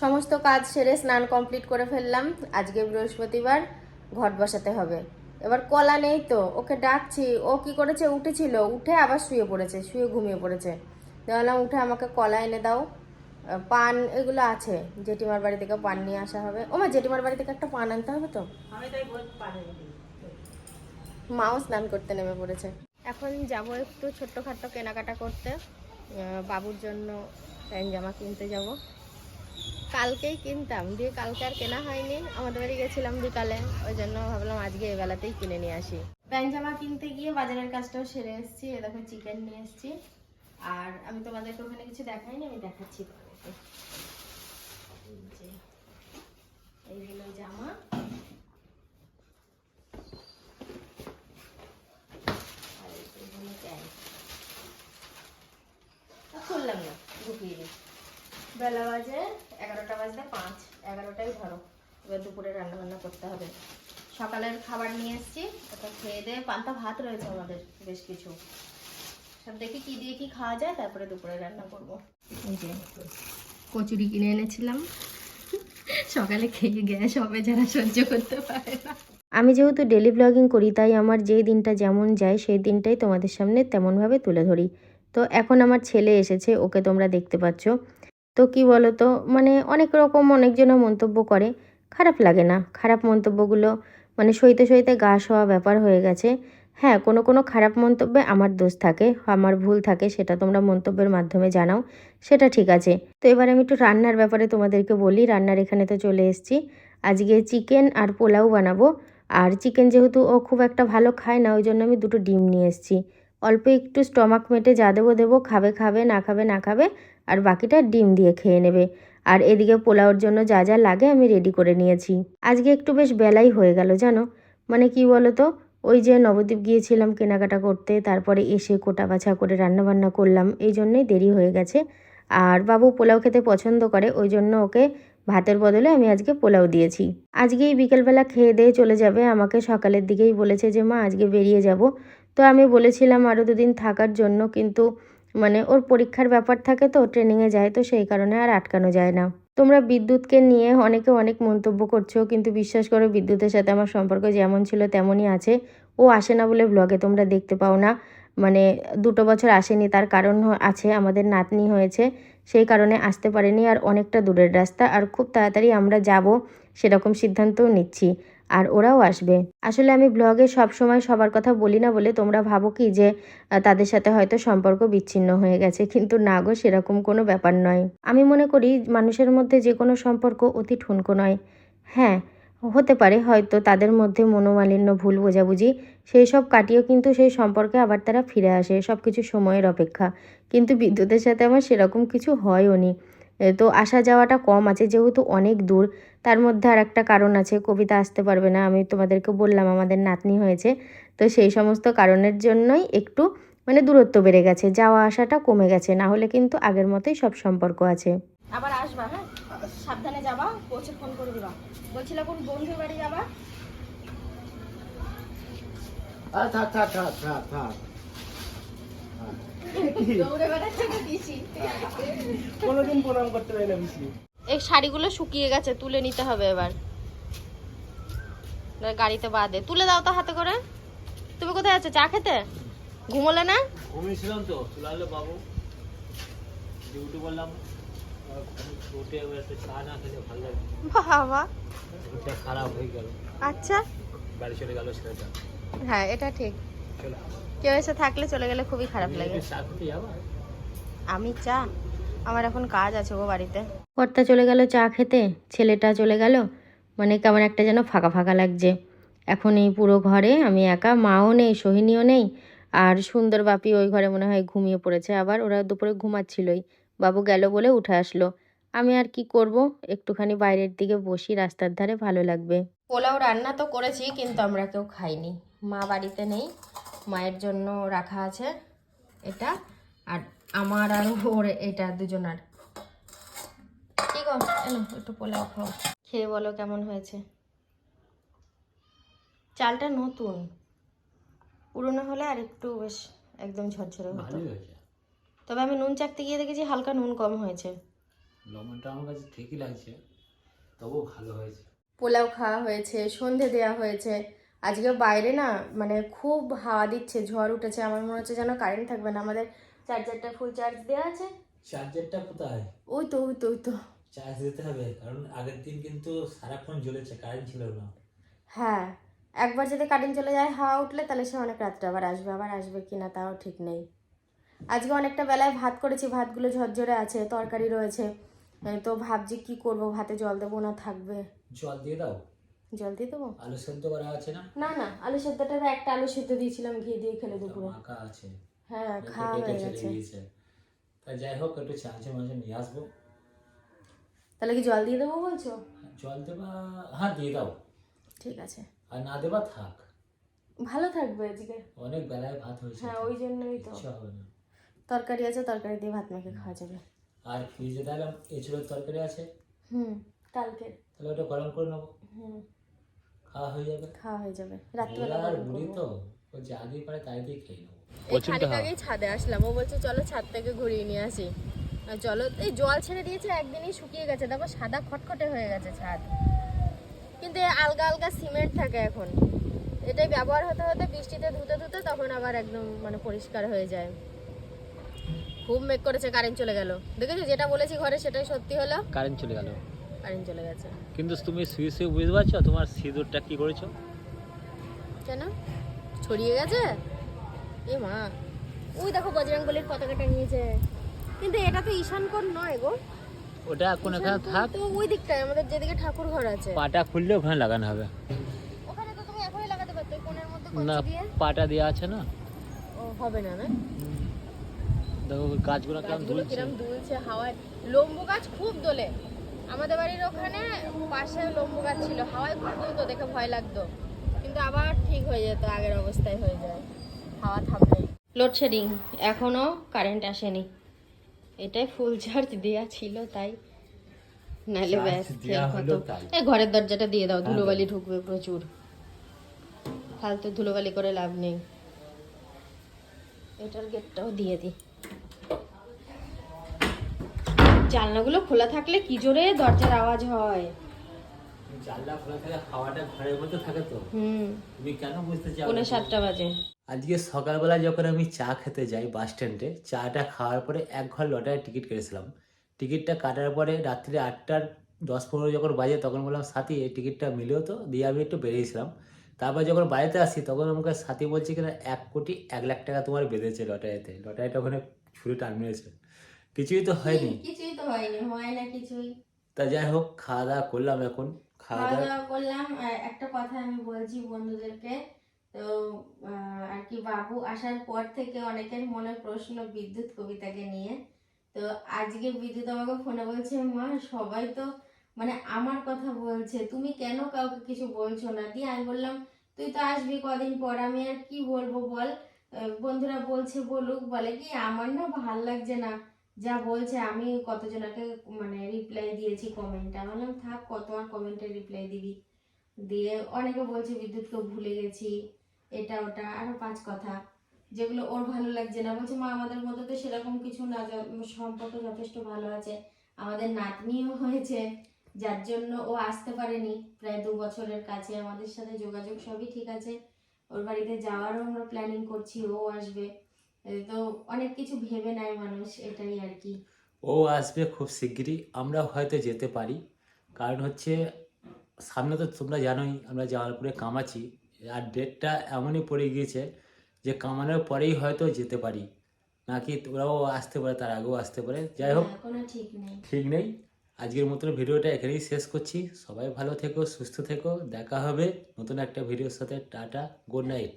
সমস্ত কাজ সেরে স্নান কমপ্লিট করে ফেললাম। আজকে বৃহস্পতিবার ঘট বসাতে হবে। এবার কলা নেই তো ওকে ডাকছি। ও কি করেছে? উঠেছিল। উঠে আবার শুয়ে পড়েছে শুয়ে ঘুমিয়ে পড়েছে। বললাম উঠে আমাকে কলা এনে দাও। পান এগুলো আছে। জেঠিমার বাড়ি থেকে পান নিয়ে আসা হবে। ও মা জেঠিমার বাড়ি থেকে একটা পান আনতে হবে তো? মাও স্নান করতে নেমে পড়েছে। এখন যাব একটু ছোট্টখাট্ট কেনাকাটা করতে। বাবুর জন্য প্যান্ট জামা কিনতে যাব। কালকেই কিনতাম, দিয়ে কালকে আর কেনা হয়নি। আমাদের বাড়ি গেছিলাম বিকালে, ওই জন্য ভাবলাম আজকে এই বেলাতেই কিনে নিয়ে আসি। প্যান্ট জামা কিনতে গিয়ে বাজারের কাজটাও সেরে এসেছি দেখো চিকেন নিয়ে এসেছি। আর আমি তোমাদেরকে ওখানে কিছু দেখাইনি, আমি দেখাচ্ছি তোমাদেরকে। এই হলো জামা। খুললাম না, ঢুকিয়ে বেলা বাজে বাজতে পাঁচ এগারোটাই ধরো। এবার দুপুরে রান্নাবান্না করতে হবে। সকালের খাবার নিয়ে এসেছি, ওটা খেয়ে দিয়ে পান্তা ভাত রয়েছে আমাদের, বেশ কিছু। সব দেখি কি দিয়ে কি খাওয়া যায়, তারপরে দুপুরে রান্না করব। যে, কচুরি কিনে এনেছিলাম। সকালে খেয়ে গ্যাস হবে যারা সহ্য করতে পারে না। আমি যেহেতু ডেলি ব্লগিং করি, তাই আমার যেই দিনটা যেমন যায়, সেই দিনটাই তোমাদের সামনে তেমনভাবে তুলে ধরি। তো এখন আমার ছেলে এসেছে, ওকে তোমরা দেখতে পাচ্ছ। তো কি বলো তো মানে অনেক রকম অনেকজনে মন্তব্য করে। খারাপ লাগে না। খারাপ মন্তব্যগুলো মানে সইতে সইতে গা হওয়া ব্যাপার হয়ে গেছে। হ্যাঁ কোনো কোনো খারাপ মন্তব্যে আমার দোষ থাকে, আমার ভুল থাকে, সেটা তোমরা মন্তব্যের মাধ্যমে জানাও। সেটা ঠিক আছে। তো এবার আমি একটু রান্নার ব্যাপারে তোমাদেরকে বলি। রান্নার এখানে তো চলে এসেছি। আজকে চিকেন আর পোলাও বানাবো। আর চিকেন যেহেতু ও খুব একটা ভালো খায় না, ওই জন্য আমি দুটো ডিম নিয়ে এসেছি। অল্প একটু স্টমাক মেটে যা দেবো দেবো, খাবে খাবে, না খাবে না খাবে আর বাকিটা ডিম দিয়ে খেয়ে নেবে। আর এদিকে পোলাওর জন্য যা যা লাগে আমি রেডি করে নিয়েছি। আজকে একটু বেশ বেলাই হয়ে গেল, জানো? মানে কি বলো তো ওই যে নবদ্বীপ গিয়েছিলাম কেনাকাটা করতে, তারপরে এসে কোটা বাছা করে রান্নাবান্না করলাম, এই জন্যই দেরি হয়ে গেছে। আর বাবু পোলাও খেতে পছন্দ করে, ওই জন্য ওকে ভাতের বদলে আমি আজকে পোলাও দিয়েছি। আজকেই বিকেলবেলা খেয়ে দিয়ে চলে যাবে, আমাকে সকালের দিকেই বলেছে যে, মা, আজকে বেরিয়ে যাব। তো আমি বলেছিলাম আরও দুদিন থাকার জন্য, কিন্তু মানে ওর পরীক্ষার ব্যাপার থাকে তো ট্রেনিংয়ে যায় তো, সেই কারণে আর আটকানো যায় না। তোমরা বিদ্যুৎকে নিয়ে অনেকে অনেক মন্তব্য করছ, কিন্তু বিশ্বাস করো বিদ্যুতের সাথে আমার সম্পর্ক যেমন ছিল তেমনই আছে। ও আসে না বলে ব্লগে তোমরা দেখতে পাও না। মানে দুটো বছর আসেনি, তার কারণ আছে, আমাদের নাতনি হয়েছে, সেই কারণে আসতে পারেনি আর অনেকটা দূরের রাস্তা। আর খুব তাড়াতাড়ি আমরা যাব, সেরকম সিদ্ধান্তও নিচ্ছি। আর ওরাও আসবে। আসলে আমি ব্লগে সব সময় সবার কথা বলি না বলে তোমরা ভাবো কি যে তাদের সাথে হয়তো সম্পর্ক বিচ্ছিন্ন হয়ে গেছে, কিন্তু না গো, সেরকম কোনো ব্যাপার নয়। আমি মনে করি মানুষের মধ্যে যে কোনো সম্পর্ক অতি ঠুনকো নয়। হ্যাঁ হতে পারে হয়তো তাদের মধ্যে মনোমালিন্য, ভুল বোঝাবুঝি, সেই সব কাটিয়েও কিন্তু সেই সম্পর্কে আবার তারা ফিরে আসে সব কিছু সময়ের অপেক্ষা। কিন্তু বিদ্যুতের সাথে আমার সেরকম কিছু হয়ও নি। তো আসা যাওয়াটা কম আছে যেহেতু অনেক দূর। তার মধ্যে আর একটা কারণ আছে কবিতা আসতে পারবে না আমি তোমাদেরকে বললাম আমাদের নাতনি হয়েছে। তো সেই সমস্ত কারণের জন্যই একটু মানে দূরত্ব বেড়ে গেছে যাওয়া আসাটা কমে গেছে না হলে কিন্তু আগের মতোই সব সম্পর্ক আছে। আবার আসবা হ্যাঁ? সাবধানে যাবা পৌঁছে ফোন করে দিবা। বলছিলা কোন বন্ধুর বাড়ি যাবা? থাক থাক থাক থাক থাক। কোনোদিন প্রণাম করতে পারি না বেশি এই শাড়িগুলো শুকিয়ে গেছে তুলে নিতে হবে এবার। গাড়িতে বাদে। তুলে দাও তো হাতে করে। তুমি কোথায় আছো? চা খেতে? ঘুমোলে না? ঘুমিয়েছিলাম তো চলে বাবু। ডিউটি বললাম আর উঠে এবার একটু চা না খেলে ভালো লাগে বাবা। খারাপ হয়ে গেল। আচ্ছা। বাড়ি চলে গেল হ্যাঁ এটা ঠিক। কেউ এসে থাকলে চলে গেলে খুবই খারাপ লাগে। আমি চা? আমার এখন কাজ আছে ও বাড়িতে। কর্তা চলে গেল চা খেতে ছেলেটা চলে গেল। মানে কেমন একটা যেন ফাঁকা ফাঁকা লাগছে। এখন এই পুরো ঘরে আমি একা মাও নেই সোহিনীও নেই। আর সুন্দর বাপি ওই ঘরে মনে হয় ঘুমিয়ে পড়েছে। আবার ওরা দুপুরে ঘুমাচ্ছিলই। বাবু গেল বলে উঠে আসলো। আমি আর কি করব? একটুখানি বাইরের দিকে বসি রাস্তার ধারে ভালো লাগবে। পোলাও রান্না তো করেছি কিন্তু আমরা কেউ খাইনি। মা বাড়িতে নেই। মায়ের জন্য রাখা আছে এটা আর আমার আর ওর এটা দুজনার। কি গো? এনো একটু পোলাও খাও। খেয়ে বলো কেমন হয়েছে? চালটা নতুন। পুরনো হলে আর একটু বেশ একদম ঝরঝরে হতো। তবে আমি নুন চাকতে গিয়ে দেখেছি হালকা নুন কম হয়েছে। লবণটা আমার কাছে ঠিকই লাগছে তবুও ভালো হয়েছে। পোলাও খাওয়া হয়েছে সন্ধে দেওয়া হয়েছে। আজকে বাইরে না মানে খুব হাওয়া দিচ্ছে ঝড় উঠেছে। আমার মনে হচ্ছে যেন কারেন্ট থাকবে না। আমাদের চার্জারটা ফুল চার্জ দেওয়া আছে। চার্জারটা কোথায়? ওই তো ওই তো ওই তো। চার্জ দিতে হবে কারণ আগের দিন কিন্তু সারাক্ষণ জ্বলেছে কারেন্ট ছিল না। হ্যাঁ একবার যদি কারেন্ট চলে যায় হাওয়া উঠলে তাহলে সে অনেক রাত্রে আবার আসবে আবার আসবে কি না তাও ঠিক নেই। আজকে অনেকটা বেলায় ভাত করেছি ভাতগুলো ঝরঝরে আছে তরকারি রয়েছে। তো ভাবছি কি করব ভাতে জল দেবো না থাকবে। জল দিয়ে দাও। জল দিয়ে দেবো? আলু সেদ্ধ করা আছে না? না না আলু সেদ্ধটা তো একটা আলু সেদ্ধ দিয়েছিলাম ঘি দিয়ে খেলে দুপুরে। মাখা আছে। হ্যাঁ খাওয়া হয়ে গেছে। তা যাই হোক একটু চাঁচে মাঝে নিয়ে আসব। তাহলে কি জল দিয়ে দেবো বলছো? জল দেবা হ্যাঁ দিয়ে দাও। ঠিক আছে। আর না দেবা থাক। ভালো থাকবে আজকে। অনেক বেলায় ভাত হয়েছে হ্যাঁ ওই জন্যই তো। তরকারি আছে তরকারি দিয়ে ভাত মেখে খাওয়া যাবে। আর ফ্রিজে দেখলাম এঁচড়ের তরকারি আছে? হুম কালকে তাহলে ওটা গরম করে নেব। হুম। খাওয়া হয়ে যাবে। খাওয়া হয়ে যাবে। রাত্রিবেলা আর বুড়ি তো ও যা দিয়ে পারে তাই দিয়ে খেয়ে নেব। এই খানিক আগেই ছাদে আসলাম। ও বলছে চলো ছাদ থেকে ঘুরিয়ে নিয়ে আসি। আর চলো এই জল ছেড়ে দিয়েছে একদিনই শুকিয়ে গেছে। দেখো সাদা খটখটে হয়ে গেছে ছাদ। কিন্তু আলগা আলগা সিমেন্ট থাকে এখন। এটাই ব্যবহার হতে হতে বৃষ্টিতে ধুতে ধুতে তখন আবার একদম মানে পরিষ্কার হয়ে যায়। খুব মেঘ করেছে কারেন্ট চলে গেল। দেখেছ যেটা বলেছি ঘরে সেটাই সত্যি হলো? কারেন্ট চলে গেল। কারেন্ট চলে গেছে কিন্তু তুমি শুয়ে শুয়ে বুঝতে পারছ? তোমার সিঁদুরটা কি করেছ? কেন? ছড়িয়ে গেছে? এ মা ওই দেখো বজরঙ্গলির পতাকাটা নিয়েছে। কিন্তু এটা তো ঈশানকোণ নয় গো। ওটা এখন এখানে থাক। তো ওই দিকটায় আমাদের যেদিকে ঠাকুর ঘর আছে। পাটা খুললে ওখানে লাগানো হবে। ওখানে তো তুমি এখনই লাগাতে পারতো কোণের মধ্যে না পাটা দেওয়া আছে না? ও হবে না না? দেখো গাছগুলো কেমন দুলছে। কিরম দুলছে হাওয়ায়। লম্বু গাছ খুব দোলে। আমাদের বাড়ির ওখানে পাশে লম্বু গাছ ছিল। হাওয়ায় খুব দুলতো দেখে ভয় লাগতো। কিন্তু আবার ঠিক হয়ে যেত আগের অবস্থায় হয়ে যায়। হাওয়া থামলেই। লোডশেডিং এখনও কারেন্ট আসেনি। এটাই ফুল চার্জ দেওয়া ছিল তাই Charge ব্যাস। এই ঘরের দরজাটা দিয়ে দাও ধুলোবালি ঢুকবে প্রচুর। ফালতু ধুলোবালি করে লাভ নেই। এটার গেটটাও দিয়ে দিই। জানলাগুলো খোলা থাকলে কি জোরে দরজার আওয়াজ হয়? জানলা খোলা থাকে হাওয়াটা ঘরের মধ্যে থাকে তো। হুম। তুমি কেন বুঝতে চাও পৌনে সাতটা বাজে। আজকে সকালবেলা যখন আমি চা খেতে যাই বাস স্ট্যান্ডে চাটা খাওয়ার পরে এক ঘর লটায় টিকিট কেটেছিলাম। টিকিটটা কাটার পরে রাত্রি আটটার দশ পনেরো যখন বাজে তখন বললাম সাথী এই টিকিটটা মিলেও তো? দিয়ে আমি একটু বেরিয়েছিলাম। তারপর যখন বাড়িতে আসি তখন আমাকে সাথী বলছে কিনা এক কোটি এক লাখ টাকা তোমার বেঁধেছে লটারিতে। লটারিটা ওখানে ছুরি টান মেরেছে। কিছুই তো হয়নি। কিছুই তো হয়নি হয় না কিছুই। তা যাই হোক খাওয়া দাওয়া করলাম এখন। খাওয়া দাওয়া করলাম। একটা কথা আমি বলছি বন্ধুদেরকে তো আর কি বাবু আসার পর থেকে অনেকের মনে প্রশ্ন বিদ্যুৎ কবিতাকে নিয়ে। তো আজকে বিদ্যুৎ আমাকে ফোনে বলছে মা সবাই তো মানে আমার কথা বলছে। তুমি কেন কাউকে কিছু বলছো না? দিয়ে আমি বললাম তুই তো আসবি কদিন পর আমি আর কি বলব বল? বন্ধুরা বলছে বলুক। বলে কি আমার না ভালো লাগছে না। যা বলছে, আমি কতজনকে মানে রিপ্লাই দিয়েছি কমেন্টে আমি বললাম, থাক, কত আর কমেন্টে রিপ্লাই দিবি? দিয়ে অনেকে বলছে বিদ্যুৎকে ভুলে গেছি, এটা, ওটা। আরও পাঁচ কথা, যেগুলো ওর ভালো লাগছে না। বলছে, মা, আমাদের মধ্যে তো সেরকম কিছু না সম্পর্ক যথেষ্ট ভালো আছে। আমাদের নাতনিও হয়েছে, যার জন্য ও আসতে পারেনি। প্রায় দু বছরের কাছে আমাদের সাথে যোগাযোগ সবই ঠিক আছে। ওর বাড়িতে যাওয়ারও আমরা প্ল্যানিং করছি, ও আসবে। তো অনেক কিছু ভেবে নেয় মানুষ এটাই আর কি। ও আসবে খুব শিগগিরই আমরা হয়তো যেতে পারি। কারণ হচ্ছে সামনে তো তোমরা জানোই আমরা জামালপুরে কামাচ্ছি। আর ডেটটা এমনই পড়ে গিয়েছে যে কামানোর পরেই হয়তো যেতে পারি। নাকি ওরাও আসতে পারে তার আগেও আসতে পারে। যাই হোক ঠিক নেই। ঠিক নেই। আজকের মতন ভিডিওটা এখানেই শেষ করছি। সবাই ভালো থেকো সুস্থ থেকো। দেখা হবে নতুন একটা ভিডিওর সাথে। Tata good night